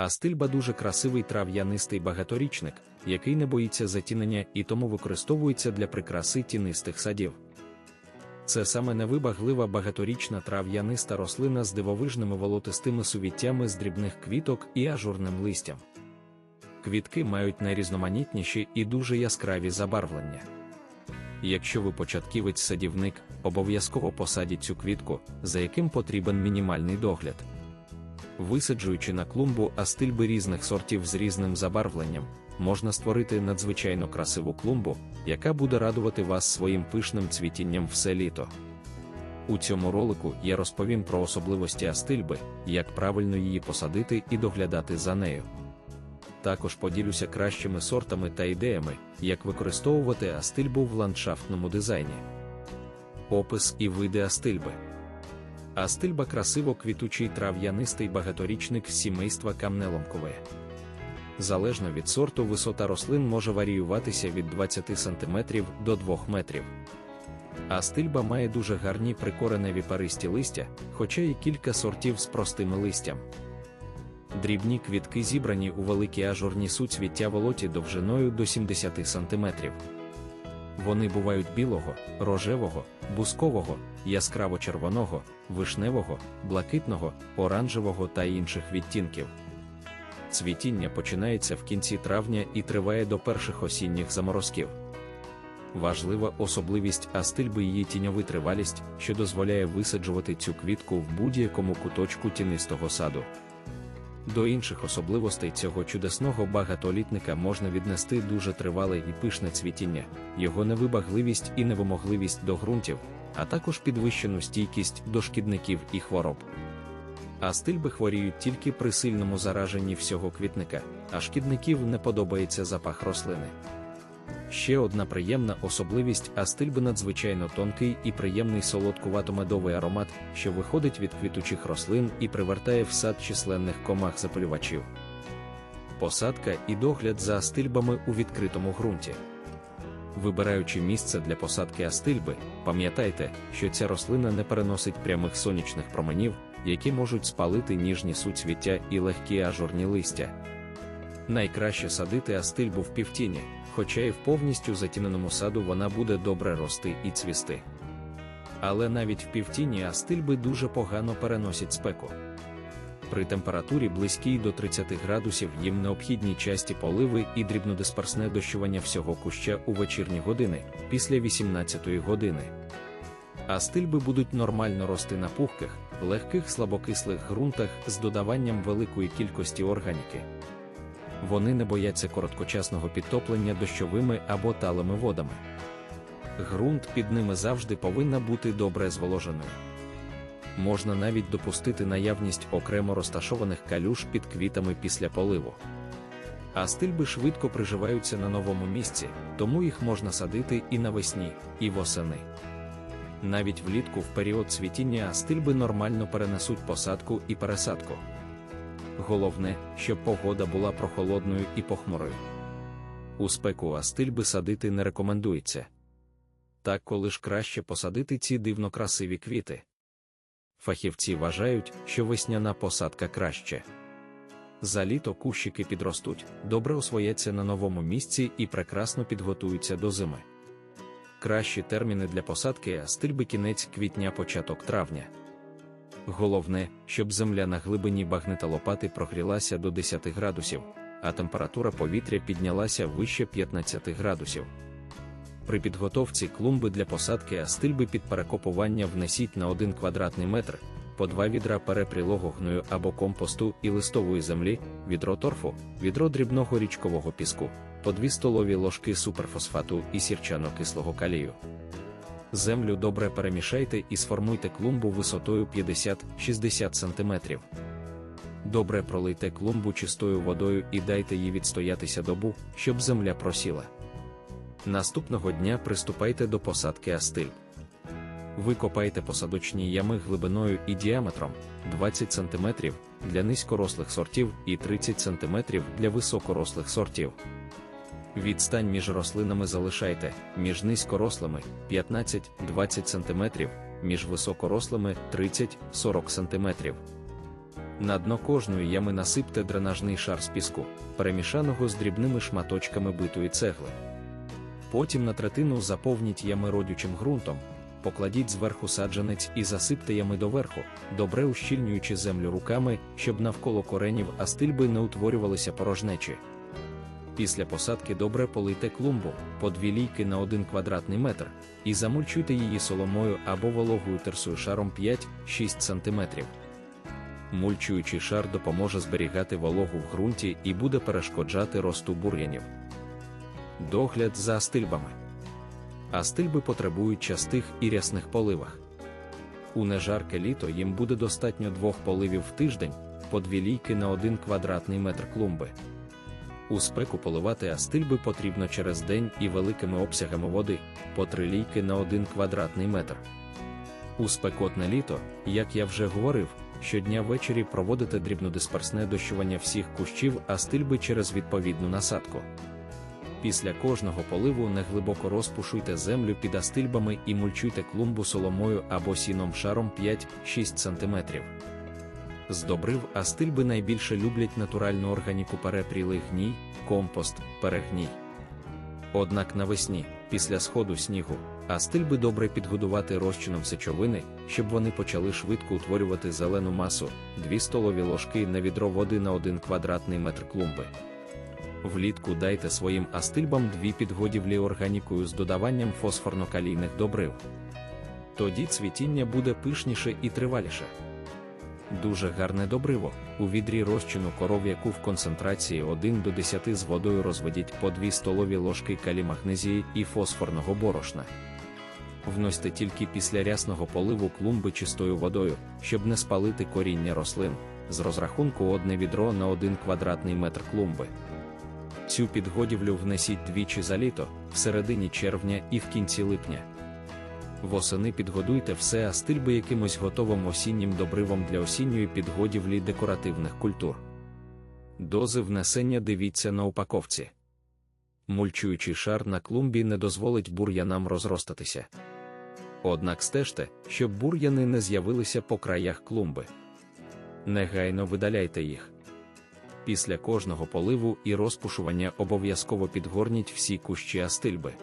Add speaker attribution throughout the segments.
Speaker 1: Астильба дуже красивий трав'янистий багаторічник, який не боїться затінення і тому використовується для прикраси тінистих садів. Це саме невибаглива багаторічна трав'яниста рослина з дивовижними волотистими сувіттями з дрібних квіток і ажурним листям. Квітки мають найрізноманітніші і дуже яскраві забарвлення. Якщо ви початківець садівник, обов'язково посадіть цю квітку, за яким потрібен мінімальний догляд. Висаджуючи на клумбу астильби різних сортів з різним забарвленням, можна створити надзвичайно красиву клумбу, яка буде радувати вас своїм пишним цвітінням все літо. У цьому ролику я розповім про особливості астильби, як правильно її посадити і доглядати за нею. Також поділюся кращими сортами та ідеями, як використовувати астильбу в ландшафтному дизайні. Опис і види астильби. Астильба красиво квітучий трав'янистий багаторічник з сімейства камнеломкове. Залежно від сорту, висота рослин може варіюватися від 20 см до 2 метрів. Астильба має дуже гарні прикореневі паристі листя, хоча і кілька сортів з простими листям. Дрібні квітки зібрані у великі ажурні суцвіття волоті довжиною до 70 см. Вони бувають білого, рожевого, бускового, яскраво-червоного, вишневого, блакитного, оранжевого та інших відтінків. Цвітіння починається в кінці травня і триває до перших осінніх заморозків. Важлива особливість астильби її тіньовитривалість, що дозволяє висаджувати цю квітку в будь-якому куточку тінистого саду. До інших особливостей цього чудесного багатолітника можна віднести дуже тривале і пишне цвітіння, його невибагливість і невимогливість до ґрунтів, а також підвищену стійкість до шкідників і хвороб. А стильби хворіють тільки при сильному зараженні всього квітника, а шкідників не подобається запах рослини. Ще одна приємна особливість астильби надзвичайно тонкий і приємний солодкувато-медовий аромат, що виходить від квітучих рослин і привертає в сад численних комах запалювачів. Посадка і догляд за астильбами у відкритому ґрунті. Вибираючи місце для посадки астильби, пам'ятайте, що ця рослина не переносить прямих сонячних променів, які можуть спалити ніжні суцвіття і легкі ажурні листя. Найкраще садити астильбу в півтіні, хоча і в повністю затіненому саду вона буде добре рости і цвісти. Але навіть в півтіні астильби дуже погано переносять спеку. При температурі близькій до 30 градусів їм необхідні часті поливи і дрібнодисперсне дощування всього куща у вечірні години після 18 години. Астильби будуть нормально рости на пухких, легких слабокислих ґрунтах з додаванням великої кількості органіки вони не бояться короткочасного підтоплення дощовими або талими водами. Грунт під ними завжди повинна бути добре зволоженою. Можна навіть допустити наявність окремо розташованих калюш під квітами після поливу. А стильби швидко приживаються на новому місці, тому їх можна садити і навесні, і восени. Навіть влітку в період цвітіння астильби нормально перенесуть посадку і пересадку. Головне, щоб погода була прохолодною і похмурою. У спеку астильби садити не рекомендується. Так коли ж краще посадити ці дивно красиві квіти. Фахівці вважають, що весняна посадка краще. За літо кущики підростуть, добре освояться на новому місці і прекрасно підготуються до зими. Кращі терміни для посадки астильби кінець квітня початок травня. Головне, щоб земля на глибині багнета лопати прогрілася до 10 градусів, а температура повітря піднялася вище 15 градусів. При підготовці клумби для посадки астильби під перекопування внесіть на 1 квадратний метр, по 2 відра перепрілого гною або компосту і листової землі, відро торфу, відро дрібного річкового піску, по 2 столові ложки суперфосфату і сірчано-кислого калію. Землю добре перемішайте і сформуйте клумбу висотою 50-60 см. Добре пролийте клумбу чистою водою і дайте їй відстоятися добу, щоб земля просіла. Наступного дня приступайте до посадки астиль. Викопайте посадочні ями глибиною і діаметром 20 см для низькорослих сортів і 30 см для високорослих сортів. Відстань між рослинами залишайте, між низькорослими 15-20 см, між високорослими 30-40 см. На дно кожної ями насипте дренажний шар з піску, перемішаного з дрібними шматочками битої цегли. Потім на третину заповніть ями родючим ґрунтом, покладіть зверху саджанець і засипте ями доверху, добре ущільнюючи землю руками, щоб навколо коренів астильби не утворювалися порожнечі. Після посадки добре полийте клумбу по дві лійки на 1 квадратний метр і замульчуйте її соломою або вологою терсою шаром 5-6 см. Мульчуючий шар допоможе зберігати вологу в ґрунті і буде перешкоджати росту бур'янів. Догляд за астильбами. Астильби потребують частих і рясних поливах. У нежарке літо їм буде достатньо двох поливів в тиждень, по дві лійки на 1 квадратний метр клумби. У спеку поливати астильби потрібно через день і великими обсягами води по 3 лійки на 1 квадратний метр. У спекотне літо, як я вже говорив, щодня ввечері проводите дрібнодисперсне дощування всіх кущів астильби через відповідну насадку. Після кожного поливу неглибоко розпушуйте землю під астильбами і мульчуйте клумбу соломою або сіном шаром 5-6 см. З добрив астильби найбільше люблять натуральну органіку перепрілий гній, компост, перегній. Однак навесні, після сходу снігу, астильби добре підгодувати розчином сечовини, щоб вони почали швидко утворювати зелену масу, 2 столові ложки на відро води на 1 квадратний метр клумби. Влітку дайте своїм астильбам дві підгодівлі органікою з додаванням фосфорно-калійних добрив. Тоді цвітіння буде пишніше і триваліше. Дуже гарне добриво. У відрі розчину коров'яку в концентрації 1 до 10 з водою розведіть по 2 столові ложки калімагнезії і фосфорного борошна. Вносьте тільки після рясного поливу клумби чистою водою, щоб не спалити коріння рослин, з розрахунку одне відро на 1 квадратний метр клумби. Цю підгодівлю внесіть двічі за літо, в середині червня і в кінці липня. Восени підгодуйте все астильби якимось готовим осіннім добривом для осінньої підгодівлі декоративних культур. Дози внесення дивіться на упаковці. Мульчуючий шар на клумбі не дозволить бур'янам розростатися. Однак стежте, щоб бур'яни не з'явилися по краях клумби. Негайно видаляйте їх. Після кожного поливу і розпушування обов'язково підгорніть всі кущі астильби.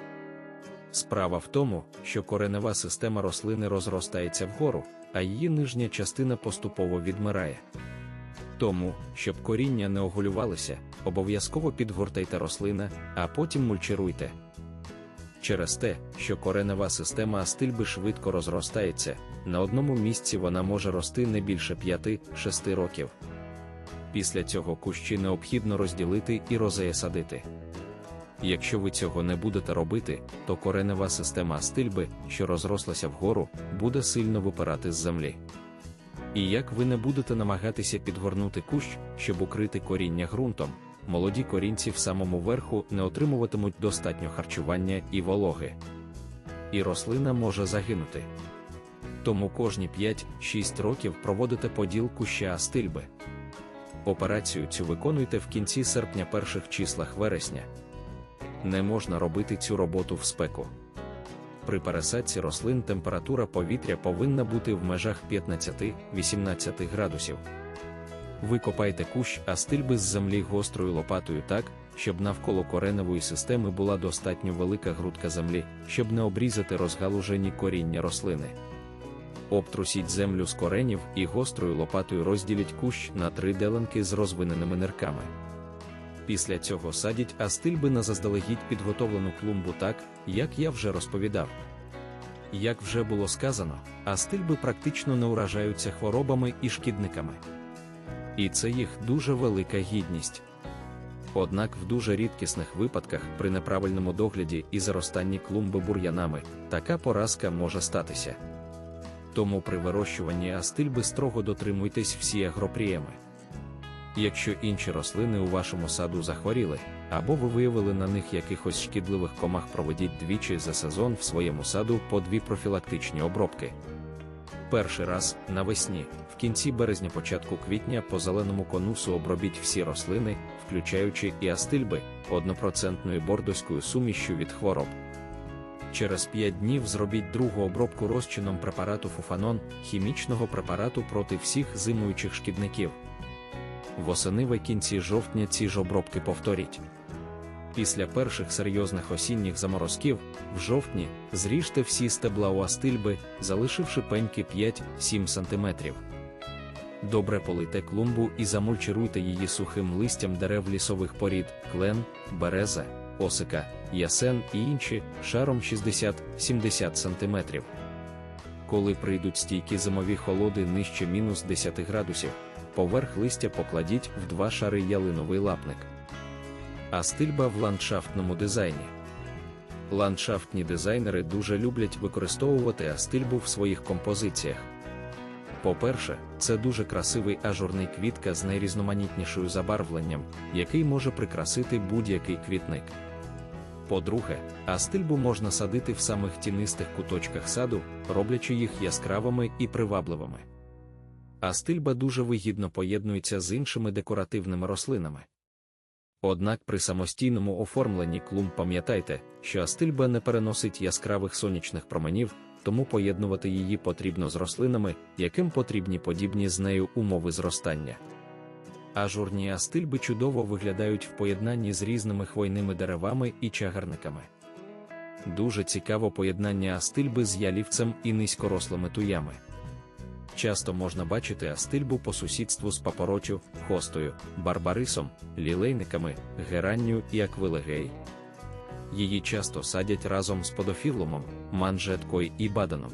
Speaker 1: Справа в тому, що коренева система рослини розростається вгору, а її нижня частина поступово відмирає. Тому, щоб коріння не оголювалися, обов'язково підгортайте рослина, а потім мульчируйте. Через те, що коренева система астильби швидко розростається, на одному місці вона може рости не більше 5-6 років. Після цього кущі необхідно розділити і розеясадити. Якщо ви цього не будете робити, то коренева система астильби, що розрослася вгору, буде сильно випирати з землі. І як ви не будете намагатися підгорнути кущ, щоб укрити коріння ґрунтом, молоді корінці в самому верху не отримуватимуть достатньо харчування і вологи. І рослина може загинути. Тому кожні 5-6 років проводите поділ куща астильби. Операцію цю виконуйте в кінці серпня перших числах вересня. Не можна робити цю роботу в спеку. При пересадці рослин температура повітря повинна бути в межах 15-18 градусів. Викопайте кущ астильби з землі гострою лопатою так, щоб навколо кореневої системи була достатньо велика грудка землі, щоб не обрізати розгалужені коріння рослини. Обтрусіть землю з коренів і гострою лопатою розділіть кущ на три деленки з розвиненими нирками. Після цього садіть астильби на заздалегідь підготовлену клумбу так, як я вже розповідав. Як вже було сказано, астильби практично не уражаються хворобами і шкідниками. І це їх дуже велика гідність. Однак в дуже рідкісних випадках при неправильному догляді і заростанні клумби бур'янами така поразка може статися. Тому при вирощуванні астильби строго дотримуйтесь всі агропрієми. Якщо інші рослини у вашому саду захворіли, або ви виявили на них якихось шкідливих комах, проведіть двічі за сезон в своєму саду по дві профілактичні обробки. Перший раз навесні, в кінці березня, початку квітня по зеленому конусу обробіть всі рослини, включаючи і астильби, однопроцентною бордоською сумішю від хвороб. Через 5 днів зробіть другу обробку розчином препарату фуфанон, хімічного препарату проти всіх зимуючих шкідників. Восени в кінці жовтня ці ж обробки повторіть. Після перших серйозних осінніх заморозків, в жовтні, зріжте всі стебла у астильби, залишивши пеньки 5-7 см. Добре полийте клумбу і замульчируйте її сухим листям дерев лісових порід, клен, береза, осика, ясен і інші шаром 60-70 см. Коли прийдуть стійкі зимові холоди нижче мінус 10 градусів, поверх листя покладіть в два шари ялиновий лапник. Астильба в ландшафтному дизайні. Ландшафтні дизайнери дуже люблять використовувати астильбу в своїх композиціях. По-перше, це дуже красивий ажурний квітка з найрізноманітнішою забарвленням, який може прикрасити будь-який квітник. По-друге, астильбу можна садити в самих тінистих куточках саду, роблячи їх яскравими і привабливими. Астильба дуже вигідно поєднується з іншими декоративними рослинами. Однак при самостійному оформленні клумб пам'ятайте, що астильба не переносить яскравих сонячних променів, тому поєднувати її потрібно з рослинами, яким потрібні подібні з нею умови зростання. Ажурні астильби чудово виглядають в поєднанні з різними хвойними деревами і чагарниками. Дуже цікаво поєднання астильби з ялівцем і низькорослими туями. Часто можна бачити астильбу по сусідству з папоротю, хостою, барбарисом, лілейниками, геранню і аквилегей. Її часто садять разом з подофілумом, манжеткою і баданом.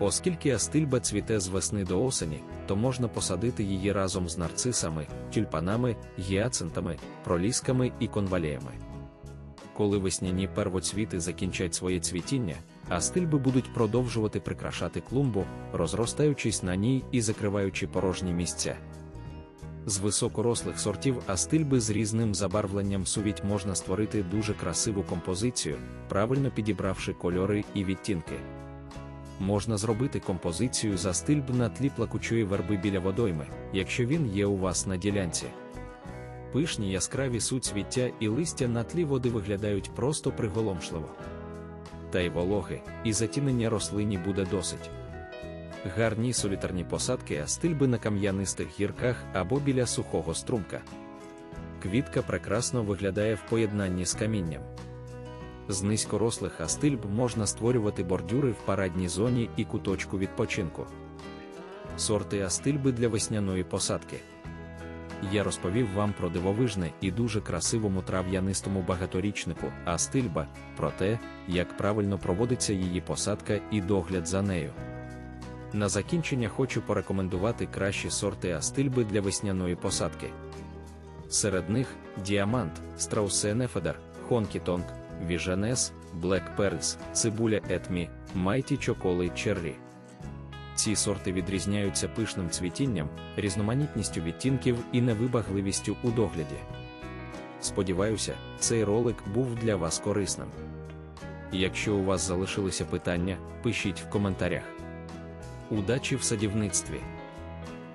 Speaker 1: Оскільки астильба цвіте з весни до осені, то можна посадити її разом з нарцисами, тюльпанами, гіацинтами, пролісками і конваліями. Коли весняні первоцвіти закінчать своє цвітіння, астильби будуть продовжувати прикрашати клумбу, розростаючись на ній і закриваючи порожні місця. З високорослих сортів астильби з різним забарвленням сувіть можна створити дуже красиву композицію, правильно підібравши кольори і відтінки. Можна зробити композицію за стильб на тлі плакучої верби біля водойми, якщо він є у вас на ділянці. Пишні яскраві суцвіття і листя на тлі води виглядають просто приголомшливо. Та й вологи, і затінення рослині буде досить. Гарні солітарні посадки астильби на кам'янистих гірках або біля сухого струмка. Квітка прекрасно виглядає в поєднанні з камінням. З низькорослих астильб можна створювати бордюри в парадній зоні і куточку відпочинку. Сорти астильби для весняної посадки. Я розповів вам про дивовижне і дуже красивому трав'янистому багаторічнику астильба, про те, як правильно проводиться її посадка і догляд за нею. На закінчення хочу порекомендувати кращі сорти астильби для весняної посадки. Серед них діамант, страусенефедер, хонкітонг, віжанес, блек перс, цибуля етмі, майті чоколи черрі. Ці сорти відрізняються пишним цвітінням, різноманітністю відтінків і невибагливістю у догляді. Сподіваюся, цей ролик був для вас корисним. Якщо у вас залишилися питання, пишіть в коментарях. Удачі в садівництві!